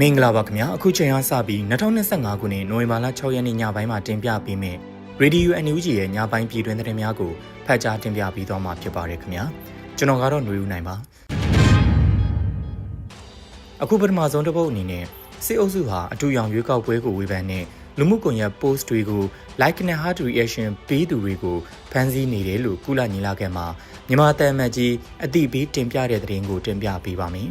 မင်္ဂလာပါခင်ဗျာအခုချိန်အားစပြီး2025ခုနှစ်နိုဝင်ဘာလ6ရက်နေ့ညပိုင်းမှာတင်ပြပေးမယ့် Radio NUG ရဲ့ညပိုင်းပြည်တွင်သတင်းများကိုဖတ်ကြားတင်ပြပေးသွားမှာဖြစ်ပါတယ်ခင်ဗျာကျွန်တော်ကတော့ຫນွေဦးနိုင်ပါအခုပထမဆုံးတစ်ပုတ်အနေနဲ့စစ်အုပ်စုဟာအထူးရောင်ရွေးကောက်ပွဲကိုဝေဖန်တဲ့လူမှုကွန်ရက် post တွေကို like နဲ့ heart reaction ပေးသူတွေကိုဖန်ဆီးနေတယ်လို့ကုလညီလာခံမှာမြန်မာတမ်မတ်ကြီးအတိပေးတင်ပြတဲ့သတင်းကိုတင်ပြပေးပါမယ်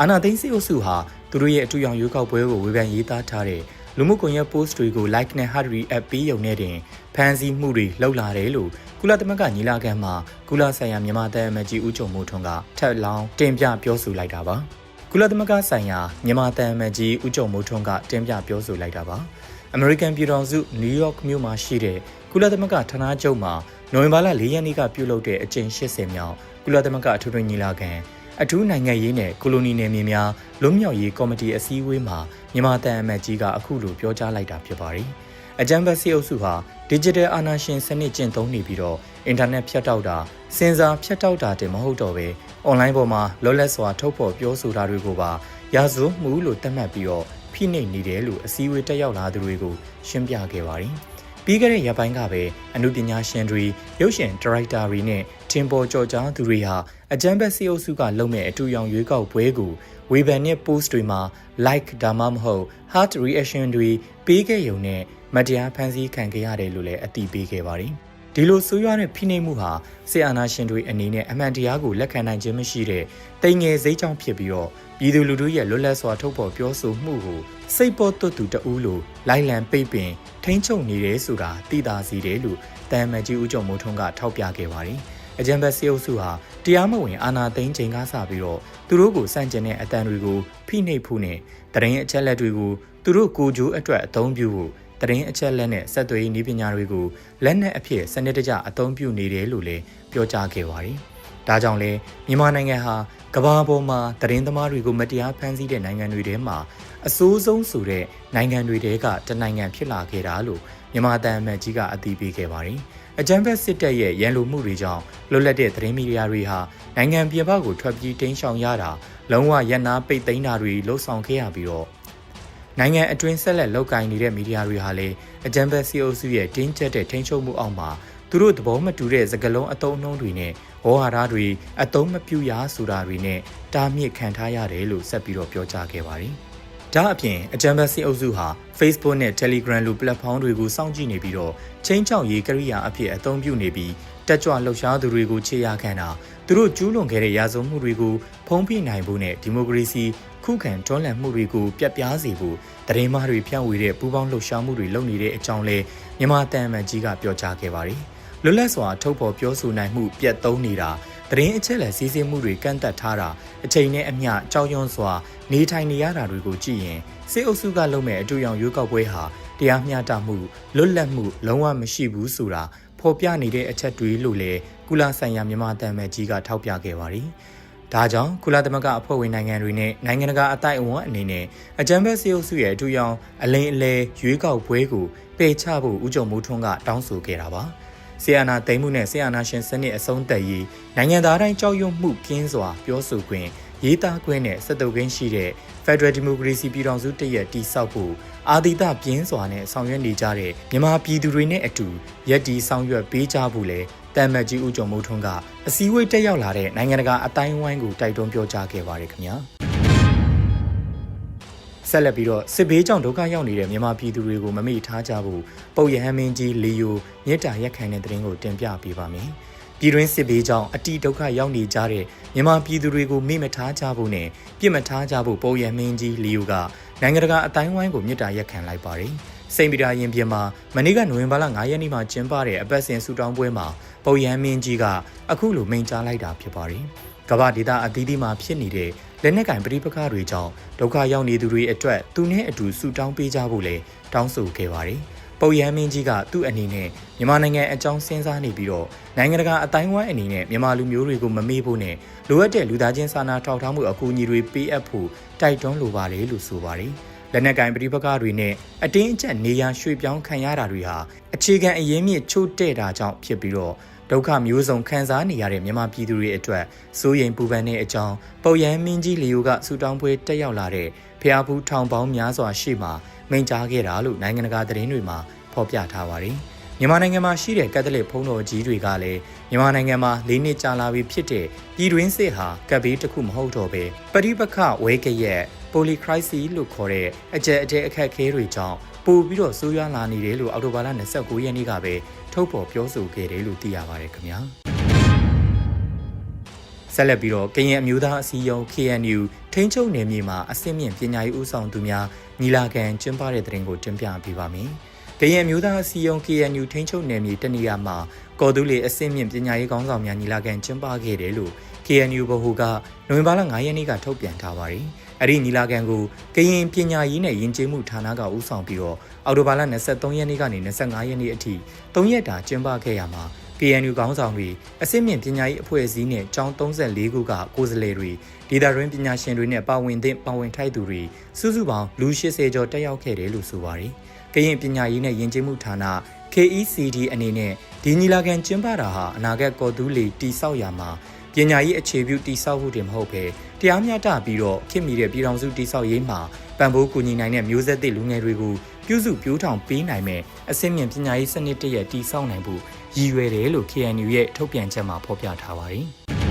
အာနာသိန်းစစ်အုပ်စုဟာ သူတို့ရဲ့အထူးရောင်ရွေးကောက်ပွဲကိုဝေဖန်ရေးသားထားတဲ့လူမှုကွန်ရက် post တွေကို like နဲ့ heart react ပေးရုံနဲ့တင်ဖန်ဆီးမှုတွေလှုပ်လာတယ်လို့ကုလသမဂ္ဂညီလာခံမှာကုလဆိုင်ရာမြန်မာတမ်မတ်ကြီးဦးချုံမိုးထွန်းကထပ်လောင်းတင်ပြပြောဆိုလိုက်တာပါကုလသမဂ္ဂဆိုင်ရာမြန်မာတမ်မတ်ကြီးဦးချုံမိုးထွန်းကတင်ပြပြောဆိုလိုက်တာပါအမေရိကန်ပြည်ထောင်စုနယူးယောက်မြို့မှာရှိတဲ့ကုလသမဂ္ဂဌာနချုပ်မှာနိုဝင်ဘာလ၄ရက်နေ့ကပြုလုပ်တဲ့အကြိမ်80မြောက်ကုလသမဂ္ဂအထွေထွေညီလာခံ အထူးနိုင်ငံရေးနဲ့ကိုလိုနီနယ်မြေများလွတ်မြောက်ရေးကော်မတီအစည်းအဝေးမှာမြန်မာတန်အမတ်ကြီးကအခုလိုပြောကြားလိုက်တာဖြစ်ပါတယ်။အကြံဘက်စီအုပ်စုဟာ digital အာဏာရှင်စနစ်ကျင့်သုံးနေပြီးတော့အင်တာနက်ဖြတ်တောက်တာစင်ဆာဖြတ်တောက်တာတင်မဟုတ်တော့ပဲ online ပေါ်မှာလောလက်စွာထုတ်ဖော်ပြောဆိုတာတွေကိုပါရာဇဝမှုလို့သတ်မှတ်ပြီးတော့ဖိနှိပ်နေတယ်လို့အစည်းအဝေးတက်ရောက်လာသူတွေကိုရှင်းပြခဲ့ပါတယ်။ပြီးခဲ့တဲ့ရက်ပိုင်းကပဲအမှုပညာရှင်တွေရုပ်ရှင်ဒါရိုက်တာတွေနဲ့တင်ပေါ်ကြော်ကြားသူတွေဟာ အကြံဘက်စီအုပ်စုကလုပ်မဲ့အတူရောင်ရွေးကောက်ပွဲကိုဝေဖန်တဲ့ post တွေမှာ like ဒါမှမဟုတ် heart reaction တွေပေးခဲ့ရုံနဲ့မတရားဖန်ဆီးခံခဲ့ရတယ်လို့လည်းအသိပေးခဲ့ပါတယ်။ဒီလိုဆိုးရွားတဲ့ဖိနှိပ်မှုဟာဆီအာနာရှင်တွေအနေနဲ့အမှန်တရားကိုလက်ခံနိုင်ခြင်းမရှိတဲ့တိမ်ငယ်စိတ်ကြောင့်ဖြစ်ပြီးတော့ပြည်သူလူထုရဲ့လွတ်လပ်စွာထုတ်ဖော်ပြောဆိုမှုကိုစိတ်ပေါ်တွတ်သူတဦးလိုလိုက်လံပိတ်ပင်ထိမ့်ချုပ်နေတယ်ဆိုတာသိသာစေတယ်လို့တမ်မန်ကြီးဦးကျော်မိုးထွန်းကထောက်ပြခဲ့ပါတယ်။ အကြံဘက်စေအုပ်စုဟာတရားမဝင်အာဏာသိမ်းချိန်ကစပြီးတော့သူတို့ကိုစန့်ကျင်တဲ့အတန်တွေကိုဖိနှိပ်ဖို့နဲ့တရင်အချက်လက်တွေကိုသူတို့ကိုကြိုးအတွက်အသုံးပြုဖို့တရင်အချက်လက်နဲ့ဆက်သွယ်ရေးနည်းပညာတွေကိုလက်နက်အဖြစ်စနစ်တကျအသုံးပြုနေတယ်လို့လည်းပြောကြားခဲ့ပါတယ်။ဒါကြောင့်လဲမြန်မာနိုင်ငံဟာကမ္ဘာပေါ်မှာတရင်သမားတွေကိုမတရားဖမ်းဆီးတဲ့နိုင်ငံတွေထဲမှာအဆိုးဆုံးဆိုတဲ့နိုင်ငံတွေတဲကတနိုင်ငံဖြစ်လာခဲ့တာလို့မြန်မာတန်အမတ်ကြီးကအသိပေးခဲ့ပါတယ်။ အကြမ်းဖက်စစ်တပ်ရဲ့ရန်လိုမှုတွေကြောင့်လွတ်လပ်တဲ့သတင်းမီဒီယာတွေဟာနိုင်ငံပြည်ပကိုထွက်ပြေးတိမ်းရှောင်ရတာလုံးဝရန်နာပိတ်သိမ်းတာတွေလှုပ်ဆောင်ခဲ့ရပြီးတော့နိုင်ငံအတွင်းဆက်လက်လုပ်ကိုင်နေတဲ့မီဒီယာတွေဟာလည်းအကြံဖက်စီအုပ်စုရဲ့တင်းကျပ်တဲ့ထိန်းချုပ်မှုအောက်မှာသူတို့သဘောမတူတဲ့စကားလုံးအတုံးအနှုံးတွေနဲ့ဟောဟာရတွေအတုံးမပြူရဆိုတာတွေနဲ့တားမြစ်ခံထားရတယ်လို့ဆက်ပြီးတော့ပြောကြားခဲ့ပါတယ်။ ဒါအပြင်အကြံဖက်စီအုပ်စုဟာ Facebook နဲ့ Telegram လို platform တွေကိုစောင့်ကြည့်နေပြီးတော့ချင်းချောက်ရေးကိရိယာအဖြစ်အသုံးပြုနေပြီးတက်ကြွလှုပ်ရှားသူတွေကိုခြေရခံတာသူတို့ကျူးလွန်ခဲ့တဲ့ရာဇဝမှုတွေကိုဖုံးဖိနိုင်ဖို့နဲ့ဒီမိုကရေစီခုခံတွန်းလှန်မှုတွေကိုပြတ်ပြားစေဖို့တရင်မားတွေဖြန့်ဝေတဲ့ပူးပေါင်းလှုပ်ရှားမှုတွေလုပ်နေတဲ့အကြောင်းလဲမြန်မာတန်အမန်ကြီးကပြောကြားခဲ့ပါတယ်။ လွတ်လပ်စွာထုတ်ဖော်ပြောဆိုနိုင်မှုပြတ်သုံးနေတာတရင်အချက်လက်စီးဆင်းမှုတွေကန့်သက်ထားတာအချိန်နဲ့အမျှကြောက်ရွံ့စွာနေထိုင်နေရတာတွေကိုကြည့်ရင်စစ်အုပ်စုကလုပ်မဲ့အတူရောင်ရွေးကောက်ပွဲဟာတရားမျှတမှုလွတ်လပ်မှုလုံးဝမရှိဘူးဆိုတာဖော်ပြနေတဲ့အချက်တွေလို့လည်းကုလဆိုင်ရာမြန်မာတန်မဲ့ကြီးကထောက်ပြခဲ့ပါတယ်။ဒါကြောင့်ကုလသမဂ္ဂအဖွဲ့ဝင်နိုင်ငံတွေနဲ့နိုင်ငံတကာအတိုက်အဝန်းအနေနဲ့အကြံဖက်စေအုပ်စုရဲ့အထူးရောင်အလိန်အလဲရွေးကောက်ပွဲကိုပယ်ချဖို့ဦးကျော်မိုးထွန်းကတောင်းဆိုခဲ့တာပါ။ ဆီယနာသိမ်းမှုနဲ့ဆီယနာရှင်စနစ်အဆုံးသက်ရေးနိုင်ငံသားတိုင်းကြောက်ရွံ့မှုကင်းစွာပြောဆိုခွင့်ရေးသားခွင့်နဲ့စက်တုပ်ခင်းရှိတဲ့ Federal Democracy ပြည်ထောင်စုတရက်တိဆောက်ဖို့အာဒီတပြင်းစွာနဲ့ဆောင်ရွက်နေကြတဲ့မြန်မာပြည်သူတွေနဲ့အတူရက်တီဆောင်ရွက်ပေးကြဖို့လဲတမ်မတ်ကြီးဦးကျော်မိုးထွန်းကအစည်းအဝေးတက်ရောက်လာတဲ့နိုင်ငံတကာအတိုင်းဝိုင်းကိုတိုက်တွန်းပြောကြားခဲ့ပါတယ်ခင်ဗျာ ဆက်လက်ပြီးတော့စစ်ဘေးကြောင့်ဒုက္ခရောက်နေတဲ့မြန်မာပြည်သူတွေကိုမမေ့ထားကြဖို့ပုတ်ရဟန်းမင်းကြီးလီယိုမြစ်တာရက်ခံတဲ့တဲ့ရင်ကိုတင်ပြပေးပါမယ်ပြည်တွင်းစစ်ဘေးကြောင့်အတိဒုက္ခရောက်နေကြတဲ့မြန်မာပြည်သူတွေကိုမေ့မထားကြဖို့နဲ့ပြစ်မထားကြဖို့ပုံရမင်းကြီးလီယိုကနိုင်ငံတကာအတိုင်းဝိုင်းကိုမြစ်တာရက်ခံလိုက်ပါတယ်။စိန်ပီတာရင်ပြင်မှာမနေ့ကနိုဝင်ဘာလ9ရက်နေ့မှာကျင်းပတဲ့အပတ်စဉ်ဆူတောင်းပွဲမှာပုံရမင်းကြီးကအခုလိုမိန့်ကြားလိုက်တာဖြစ်ပါတယ်။ကမ္ဘာဒေသအသီးသီးမှာဖြစ်နေတဲ့ လက်နက်ကင်ပဋိပက္ခတွေကြောင့်ဒုက္ခရောက်နေသူတွေအတွက်သူနဲ့အတူဆူတောင်းပေးကြဖို့လဲတောင်းဆိုခဲ့ပါတယ်။ပုတ်ရမ်းမင်းကြီးကသူ့အနေနဲ့မြန်မာနိုင်ငံအကြောင်းစဉ်းစားနေပြီးတော့နိုင်ငံတကာအတိုင်းဝိုင်းအနေနဲ့မြန်မာလူမျိုးတွေကိုမမေ့ဖို့နဲ့လိုအပ်တဲ့လူသားချင်းစာနာထောက်ထားမှုအကူအညီတွေပေးအပ်ဖို့တိုက်တွန်းလိုပါတယ်လို့ဆိုပါတယ်။လက်နက်ကင်ပဋိပက္ခတွေနဲ့အတင်းအကျပ်နေရရွှေ့ပြောင်းခံရတာတွေဟာအခြေခံအရင်းမြစ်ချို့တဲ့တာကြောင့်ဖြစ်ပြီးတော့ ဒုက္ခမျိုးစုံခံစားနေရတဲ့မြန်မာပြည်သူတွေအတွက်စိုးရိမ်ပူပန်တဲ့အကြောင်းပုတ်ရန်မင်းကြီးလီယိုကစူတောင်းပွဲတက်ရောက်လာတဲ့ဖျားဖူးထောင်ပေါင်းများစွာရှိမှမိန့်ကြားခဲ့တာလို့နိုင်ငံတကာသတင်းတွေမှာဖော်ပြထားပါတယ်။မြန်မာနိုင်ငံမှာရှိတဲ့ကက်သလစ်ဘုန်းတော်ကြီးတွေကလည်းမြန်မာနိုင်ငံမှာ၄နှစ်ကြာလာပြီဖြစ်တဲ့ပြည်တွင်းစစ်ဟာကပ်ဘေးတစ်ခုမဟုတ်တော့ပဲပဋိပက္ခဝဲကရက် polycrisis လို့ခေါ်တဲ့အကြက်အတဲအခက်အခဲတွေကြောင့် ပို့ပြီးတော့ဆိုးရွားလာနေတယ်လို့အောက်တိုဘာလ29ရက်နေ့ကပဲထုတ်ဖော်ပြောဆိုခဲ့တယ်လို့သိရပါတယ်ခင်ဗျာဆက်လက်ပြီးတော့ကရင်အမျိုးသားအစည်းအရုံး KNU ထိန်းချုပ်နယ်မြေမှာအဆင့်မြင့်ပညာရေးဦးဆောင်သူများညီလာခံကျင်းပတဲ့တဲ့ရင်ကိုတင်ပြပေးပါမယ်။ကရင်အမျိုးသားအစည်းအရုံး KNU ထိန်းချုပ်နယ်မြေတနေရာမှာကော်တူးလေအဆင့်မြင့်ပညာရေးခေါင်းဆောင်များညီလာခံကျင်းပခဲ့တယ်လို့ KNU ဗဟိုကနိုဝင်ဘာလ9ရက်နေ့ကထုတ်ပြန်ထားပါတယ်။ အဲ့ဒီညီလာခံကိုကရင်ပညာရေးနဲ့ယဉ်ကျေးမှုဌာနကဦးဆောင်ပြီးတော့အော်တိုဘာလ23ရက်နေ့ကနေ25ရက်နေ့အထိ3ရက်တာကျင်းပခဲ့ရမှာ KNU ခေါင်းဆောင်တွေအစစ်မြင့်ပညာရေးအဖွဲ့အစည်းနဲ့ကျောင်း34ခုကကိုယ်စားလှယ်တွေဒေတာရင်းပညာရှင်တွေနဲ့ပါဝင်သင့်ပါဝင်ထိုက်သူတွေစုစုပေါင်းလူ80ကျော်တက်ရောက်ခဲ့တယ်လို့ဆိုပါတယ်။ကရင်ပညာရေးနဲ့ယဉ်ကျေးမှုဌာန KECD အနေနဲ့ဒီညီလာခံကျင်းပတာဟာအနာဂတ်ကော်တူးလီတိဆောက်ရာမှာ ပညာရေးအခြေပြုတိဆောက်ဖို့တင်မဟုတ်ဘဲတရားမျှတပြီးတော့ခင်မီတဲ့ပြည်ထောင်စုတိဆောက်ရေးမှာပံ့ပိုးကူညီနိုင်တဲ့မျိုးဆက်သစ်လူငယ်တွေကိုပြုစုပြောင်းထောင်ပေးနိုင်မဲ့အစင်းမြင့်ပညာရေးစနစ်တရက်တိဆောက်နိုင်ဖို့ရည်ရွယ်တယ်လို့ KNU ရဲ့ထုတ်ပြန်ချက်မှာဖော်ပြထားပါတယ်။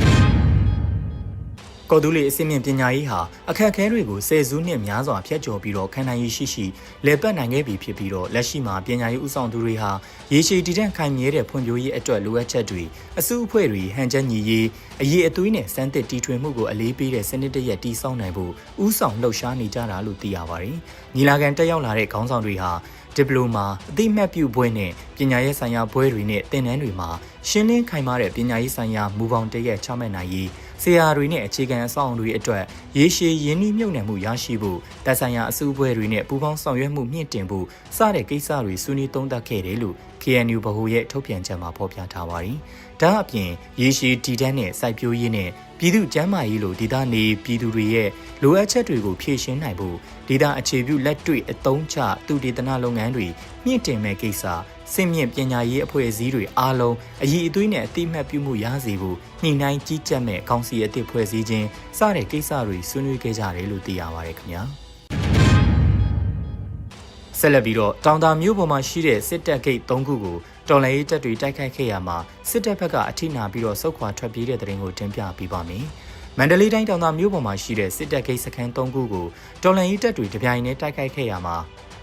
ကော်တူးလေးအစစ်မြင့်ပညာရေးဟာအခက်အခဲတွေကိုဆယ်စုနှစ်များစွာဖျက်ကျော်ပြီးတော့ခံနိုင်ရရှိရှိလဲပတ်နိုင်ခဲ့ပြီဖြစ်ပြီးတော့လက်ရှိမှာပညာရေးဥဆောင်သူတွေဟာရေရှည်တည်တံ့ခိုင်မြဲတဲ့ဖွံ့ဖြိုးရေးအတွက်လိုအပ်ချက်တွေအစုအဖွဲ့တွေဟန်ချက်ညီရေးအရေးအသွေးနဲ့စမ်းသစ်တီထွင်မှုကိုအလေးပေးတဲ့စနစ်တရက်တည်ဆောက်နိုင်ဖို့ဥဆောင်လှုပ်ရှားနေကြတာလို့သိရပါတယ်။ညီလာခံတက်ရောက်လာတဲ့ခေါင်းဆောင်တွေဟာ ဒီပလိုမာအသိမှတ်ပြုဘွဲ့နဲ့ပညာရေးဆိုင်ရာဘွဲ့တွေနဲ့သင်တန်းတွေမှာရှင်းလင်းခိုင်မာတဲ့ပညာရေးဆိုင်ရာမူပေါင်းတရက်ချမှတ်နိုင်ရေးဆရာတွေနဲ့အခြေခံအဆောက်အုံတွေအတွက်ရေရှည်ရင်းနှီးမြှုပ်နှံမှုရရှိဖို့တပ်ဆိုင်ရာအစုအဖွဲ့တွေနဲ့ပူးပေါင်းဆောင်ရွက်မှုမြင့်တင်ဖို့စတဲ့ကိစ္စတွေဆွေးနွေးသုံးသပ်ခဲ့တယ်လို့ KNU ဗဟိုရဲ့ထုတ်ပြန်ချက်မှာဖော်ပြထားပါတယ်။ ဒါအပြင်ရေရှည်တည်တံ့တဲ့စိုက်ပျိုးရေးနဲ့ပြည်သူ့ကျန်းမာရေးလိုဒေသနေပြည်သူတွေရဲ့လိုအပ်ချက်တွေကိုဖြည့်ရှင်းနိုင်ဖို့ဒေသအခြေပြုလက်တွေ့အသုံးချသူဒေသနာလုပ်ငန်းတွေမြင့်တင်မဲ့ကိစ္စစင်မြင့်ပညာရေးအဖွဲ့အစည်းတွေအားလုံးအည်အသွေးနဲ့အတိမတ်ပြုမှုရစေဖို့ညှိနှိုင်းကြီးကြပ်မဲ့ကောင်စီအသစ်ဖွဲ့စည်းခြင်းစတဲ့ကိစ္စတွေဆွေးနွေးခဲ့ကြတယ်လို့သိရပါတယ်ခင်ဗျာဆက်လက်ပြီးတော့တောင်တာမြို့ပေါ်မှာရှိတဲ့စစ်တပ်ဂိတ်၃ခုကို တော်လှန်ရေးတပ်တွေတိုက်ခိုက်ခဲ့ရမှာစစ်တပ်ဘက်ကအထိနာပြီးတော့စုခွာထွက်ပြေးတဲ့တဲ့ရင်ကိုတင်ပြပေးပါမယ်။မန္တလေးတိုင်းတောင်သာမြို့ပေါ်မှာရှိတဲ့စစ်တပ်ဂိတ်စခန်း၃ခုကိုတော်လှန်ရေးတပ်တွေတပြိုင်တည်းတိုက်ခိုက်ခဲ့ရမှာ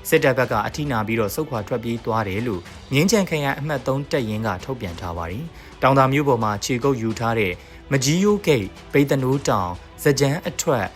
စစ်တပ်ဘက်ကအထိနာပြီးတော့စုခွာထွက်ပြေးသွားတယ်လို့မြင်းချန်ခရိုင်အမှတ်3တပ်ရင်းကထုတ်ပြန်ထားပါတယ်။တောင်သာမြို့ပေါ်မှာခြေကုပ်ယူထားတဲ့မကြီးယိုးဂိတ်၊ပိတ်တနိုးတောင်၊စကြမ်းအထွက်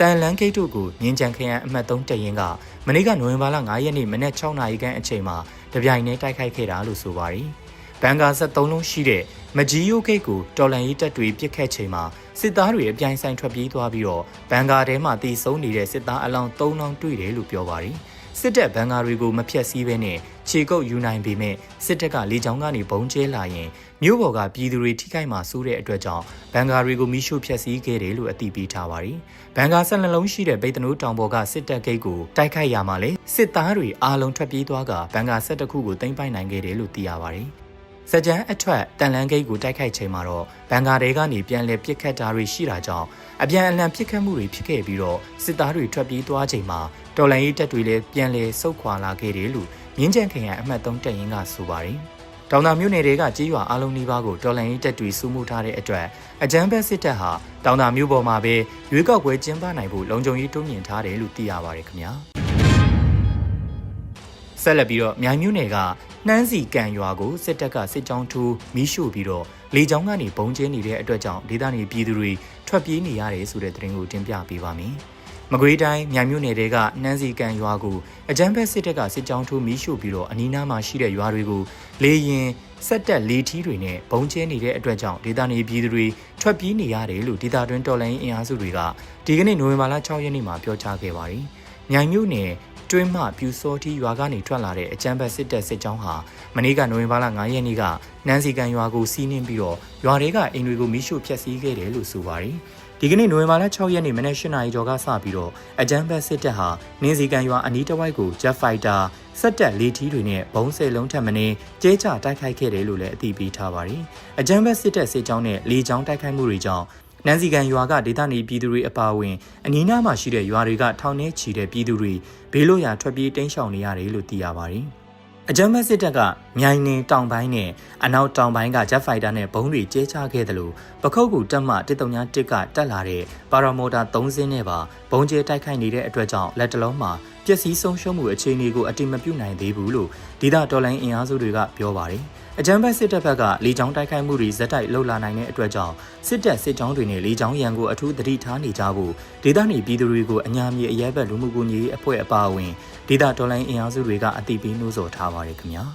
တန်လန်းဂိတ်တို့ကိုမြင်းချန်ခရိုင်အမှတ်3တပ်ရင်းကမနေ့ကနိုဝင်ဘာလ9ရက်နေ့မနက်6နာရီခန့်အချိန်မှာတပြိုင်တည်းတိုက်ခိုက်ခဲ့တာလို့ဆိုပါတယ်။ဘန်ကာ73လုံးရှိတဲ့မကြီးယိုးဂိတ်ကိုတော်လန်ရေးတပ်တွေပစ်ခတ်ချိန်မှာစစ်သားတွေအပြိုင်ဆိုင်ထွက်ပြေးသွားပြီးတော့ဘန်ကာထဲမှာတီးဆုံးနေတဲ့စစ်သားအလောင်း3လောင်းတွေ့တယ်လို့ပြောပါတယ်။စစ်တပ်ဘန်ကာတွေကိုမဖျက်ဆီးဘဲနဲ့ ခြေကုပ်ယူနိုင်ပေမဲ့စစ်တပ်ကလေကြောင်းကနေဘုံကျဲလာရင်မြို့ပေါ်ကပြည်သူတွေထိခိုက်မှာစိုးတဲ့အတွက်ကြောင့်ဘန်ကာတွေကိုမိရှို့ဖျက်ဆီးခဲ့တယ်လို့အသိပေးထားပါတယ်။ဘန်ကာဆက်နှလုံးရှိတဲ့ဗိတ်တနိုးတောင်ပေါ်ကစစ်တပ်ဂိတ်ကိုတိုက်ခိုက်ရမှာလေစစ်သားတွေအားလုံးထွက်ပြေးသွားကဘန်ကာဆက်တစ်ခုကိုသိမ်းပိုက်နိုင်ခဲ့တယ်လို့သိရပါတယ်။စကြမ်းအထွက်တန်လန်းဂိတ်ကိုတိုက်ခိုက်ချိန်မှာတော့ဘန်ကာတဲကနေပြန်လည်ပစ်ခတ်တာတွေရှိတာကြောင့်အပြန်အလှန်ပစ်ခတ်မှုတွေဖြစ်ခဲ့ပြီးတော့စစ်သားတွေထွက်ပြေးသွားချိန်မှာတော်လန်ရေးတပ်တွေလည်းပြန်လည်ဆုတ်ခွာလာခဲ့တယ်လို့ မြင်းကြံခရိုင်အမှတ်3တပ်ရင်းကဆိုပါတယ်။တောင်တာမြို့နယ်တွေကကြေးရွာအလုံးနီးပါးကိုတော်လန်ရေးတပ်တွေစုမှုထားတဲ့အတွက်အကြမ်းဖက်စစ်တပ်ဟာတောင်တာမြို့ပေါ်မှာပဲရွေးကောက်ပွဲကျင်းပနိုင်ဖို့လုံခြုံရေးတိုးမြှင့်ထားတယ်လို့သိရပါတယ်ခင်ဗျာ။ဆက်လက်ပြီးတော့မြိုင်မြို့နယ်ကနှမ်းစီကံရွာကိုစစ်တပ်ကစစ်ကြောင်းထိုးမီးရှို့ပြီးတော့လေကြောင်းကနေပုံကျင်းနေတဲ့အတွက်ကြောင့်ဒေသနေပြည်သူတွေထွက်ပြေးနေရတယ်ဆိုတဲ့သတင်းကိုတင်ပြပေးပါမယ်။ မကွေးတိုင်းမြိုင်မြို့နယ်တွေကနှမ်းစီကန်ရွာကိုအကြမ်းဖက်စစ်တပ်ကစစ်ကြောင်းထိုးမီးရှို့ပြီးတော့အနီးနားမှာရှိတဲ့ရွာတွေကိုလေရင်စက်တက်လေထီးတွေနဲ့ဘုံကျဲနေတဲ့အတွက်ကြောင့်ဒေသနေပြည်သူတွေထွက်ပြေးနေရတယ်လို့ဒေသတွင်းတော်လိုင်းအင်အားစုတွေကဒီကနေ့နိုဝင်ဘာလ6ရက်နေ့မှာပြောကြားခဲ့ပါတယ်။မြိုင်မြို့နယ်တွင်းမှပြူစောတီရွာကနေထွက်လာတဲ့အကြမ်းဖက်စစ်တပ်စစ်ကြောင်းဟာမနေ့ကနိုဝင်ဘာလ9ရက်နေ့ကနန်းစီကန်ရွာကိုစီးနှင်းပြီးတော့ရွာတွေကအိမ်တွေကိုမီးရှို့ဖျက်ဆီးခဲ့တယ်လို့ဆိုပါတယ်။ ဒီကနေ့နိုဝင်ဘာလ6ရက်နေ့မနက်8နာရီကျော်ကစပြီးတော့အကြမ်းဖက်စစ်တပ်ဟာနင်းစီကန်ရွာအနီးတစ်ဝိုက်ကို Jet Fighter စက်တက်လေထီးတွေနဲ့ဘုံးဆယ်လုံးထပ်မင်းကျဲချတိုက်ခိုက်ခဲ့တယ်လို့လည်းအသိပေးထားပါတယ်။အကြမ်းဖက်စစ်တပ်စစ်ကြောင်းနဲ့လေကြောင်းတိုက်ခိုက်မှုတွေကြောင့်နန်းစီကန်ရွာကဒေသနေပြည်သူတွေအပါအဝင်အနီးနားမှာရှိတဲ့ရွာတွေကထောင်ထဲချီတဲ့ပြည်သူတွေဘေးလွတ်ရာထွက်ပြေးတိမ်းရှောင်နေရတယ်လို့သိရပါတယ်။ အကြမ်းဖက်စစ်တပ်ကမြိုင်နေတောင်ပိုင်းနဲ့အနောက်တောင်ပိုင်းက Jet Fighter နဲ့ဘုံးတွေကျဲချခဲ့တယ်လို့ပခုတ်ကူတက်မှ131ကတက်လာတဲ့ပါရာမိုတာ3စင်းနဲ့ပါဘုံကျဲတိုက်ခိုက်နေတဲ့အတွက်ကြောင့်လက်တလုံးမှာပျက်စီးဆုံးရှုံးမှုအခြေအနေကိုအတိမပြုတ်နိုင်သေးဘူးလို့ဒေသတော်လိုင်းအင်အားစုတွေကပြောပါတယ်။ အကြမ်းဖက်စစ်တပ်ဘက်ကလေကြောင်းတိုက်ခိုက်မှုတွေဇက်တိုက်လှုပ်လာနိုင်တဲ့အတွက်ကြောင့်စစ်တပ်စစ်ကြောင်းတွေနဲ့လေကြောင်းရန်ကိုအထူးသတိထားနေကြဖို့ဒေသနေပြည်သူတွေကိုအညာမြေအရဲဘက်လူမှုကူညီရေးအဖွဲ့အပါအဝင်ဒေသတော်လိုင်းအင်အားစုတွေကအသိပေးနှိုးဆော်ထားပါတယ်ခင်ဗျာ။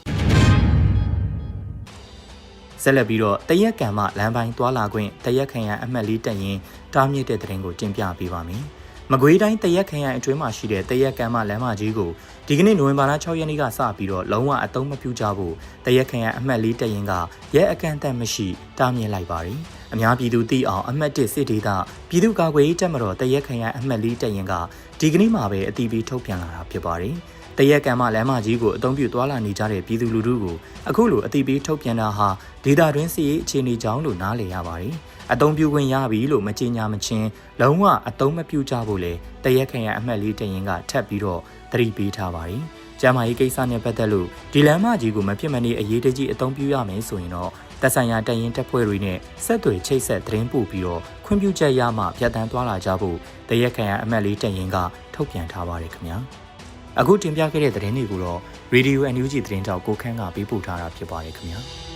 ဆက်လက်ပြီးတော့တရက်ကံမလမ်းပိုင်းသွာလာခွင့်တရက်ခံရအမှတ်လေးတက်ရင်တားမြစ်တဲ့တဲ့ရင်ကိုတင်ပြပေးပါမယ်။ မကွေးတိုင်းတရက်ခံရအတွင်းမှာရှိတဲ့တရက်ကံမလမ်းမကြီးကိုဒီကနေ့နိုဝင်ဘာလ6ရက်နေ့ကစပြီးတော့လုံးဝအသုံးမပြုကြဖို့တရက်ခံရအမှတ်လေးတက်ရင်ကရဲအကန့်အသတ်မရှိတားမြစ်လိုက်ပါတယ်။အများပြည်သူသိအောင်အမှတ်1စစ်ဒေသပြည်သူ့ကာကွယ်ရေးတပ်မတော်တရက်ခံရအမှတ်လေးတက်ရင်ကဒီကနေ့မှာပဲအတီးပြီးထုတ်ပြန်လာတာဖြစ်ပါတယ်။ တရက်ကံမလမ်းမကြီးကိုအသုံးပြုသွားလာနေကြတဲ့ပြည်သူလူထုကိုအခုလိုအတိပေးထုတ်ပြန်တာဟာဒေသတွင်းစီရေးအခြေအနေကြောင်းလို့နားလည်ရပါတယ်။အသုံးပြုခွင့်ရပြီလို့မကြေညာမချင်းလုံးဝအသုံးမပြုကြဖို့လေတရက်ခံရအမှတ်လေးတရင်ကထပ်ပြီးတော့သတိပေးထားပါတယ်။ကျမ်းမာရေးကိစ္စနဲ့ပတ်သက်လို့ဒီလမ်းမကြီးကိုမဖြစ်မနေအရေးတကြီးအသုံးပြုရမယ်ဆိုရင်တော့သက်ဆိုင်ရာတရင်တက်ဖွဲ့တွေနဲ့ဆက်သွယ်ချိတ်ဆက်သတင်းပို့ပြီးတော့ခွင့်ပြုချက်ရမှပြတ်တန်းသွားလာကြဖို့တရက်ခံရအမှတ်လေးတရင်ကထုတ်ပြန်ထားပါတယ်ခင်ဗျာ။ အခုတင်ပြခဲ့တဲ့သတင်းတွေကိုတော့ Radio NUG သတင်းတောက်ကိုခန်းကပေးပို့ထားတာဖြစ်ပါတယ်ခင်ဗျာ။